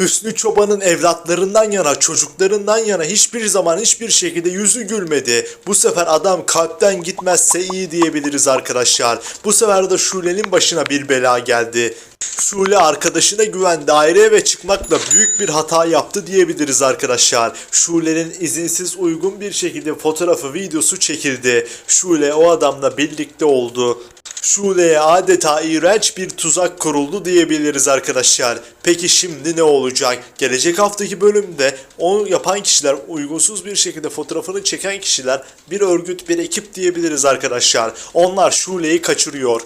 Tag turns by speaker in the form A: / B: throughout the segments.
A: Hüsnü Çoban'ın evlatlarından yana, çocuklarından yana hiçbir zaman hiçbir şekilde yüzü gülmedi. Bu sefer adam kalpten gitmezse iyi diyebiliriz arkadaşlar. Bu sefer de Şule'nin başına bir bela geldi. Şule arkadaşına güven daireye ve çıkmakla büyük bir hata yaptı diyebiliriz arkadaşlar. Şule'nin izinsiz uygun bir şekilde fotoğrafı videosu çekildi. Şule o adamla birlikte oldu. Şule'ye adeta iğrenç bir tuzak kuruldu diyebiliriz arkadaşlar. Peki şimdi ne olacak? Gelecek haftaki bölümde onu yapan kişiler, uygunsuz bir şekilde fotoğrafını çeken kişiler bir örgüt, bir ekip diyebiliriz arkadaşlar. Onlar Şule'yi kaçırıyor.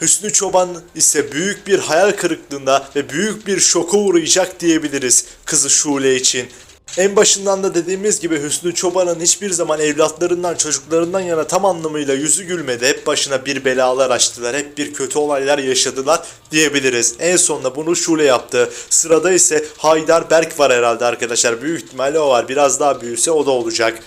A: Hüsnü Çoban ise büyük bir hayal kırıklığında ve büyük bir şoka uğrayacak diyebiliriz kızı Şule için. En başından da dediğimiz gibi Hüsnü Çoban'ın hiçbir zaman evlatlarından, çocuklarından yana tam anlamıyla yüzü gülmedi. Hep başına bir belalar açtılar, hep bir kötü olaylar yaşadılar diyebiliriz. En sonunda bunu Şule yaptı. Sırada ise Haydar Berk var herhalde arkadaşlar. Büyük ihtimalle o var. Biraz daha büyüse o da olacak.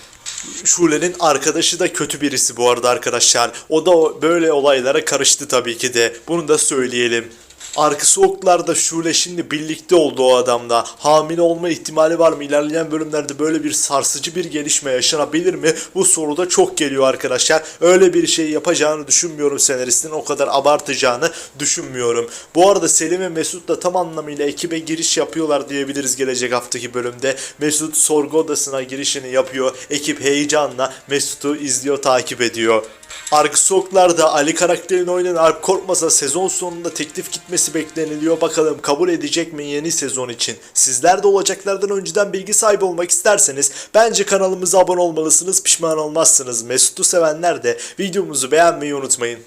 A: Şule'nin arkadaşı da kötü birisi bu arada arkadaşlar. O da böyle olaylara karıştı tabii ki de. Bunu da söyleyelim. Arka soğuklarda Şule şimdi birlikte oldu o adamla. Hamile olma ihtimali var mı? İlerleyen bölümlerde böyle bir sarsıcı bir gelişme yaşanabilir mi? Bu soru da çok geliyor arkadaşlar. Öyle bir şey yapacağını düşünmüyorum senaristin. O kadar abartacağını düşünmüyorum. Bu arada Selim ve Mesut da tam anlamıyla ekibe giriş yapıyorlar diyebiliriz gelecek haftaki bölümde. Mesut sorgu odasına girişini yapıyor. Ekip heyecanla Mesut'u izliyor, takip ediyor. Arka Soklar'da Ali karakterini oynayan Alp Korkmaz'a sezon sonunda teklif gitmesi bekleniliyor. Bakalım kabul edecek mi yeni sezon için? Sizler de olacaklardan önceden bilgi sahibi olmak isterseniz bence kanalımıza abone olmalısınız. Pişman olmazsınız. Mesut'u sevenler de videomuzu beğenmeyi unutmayın.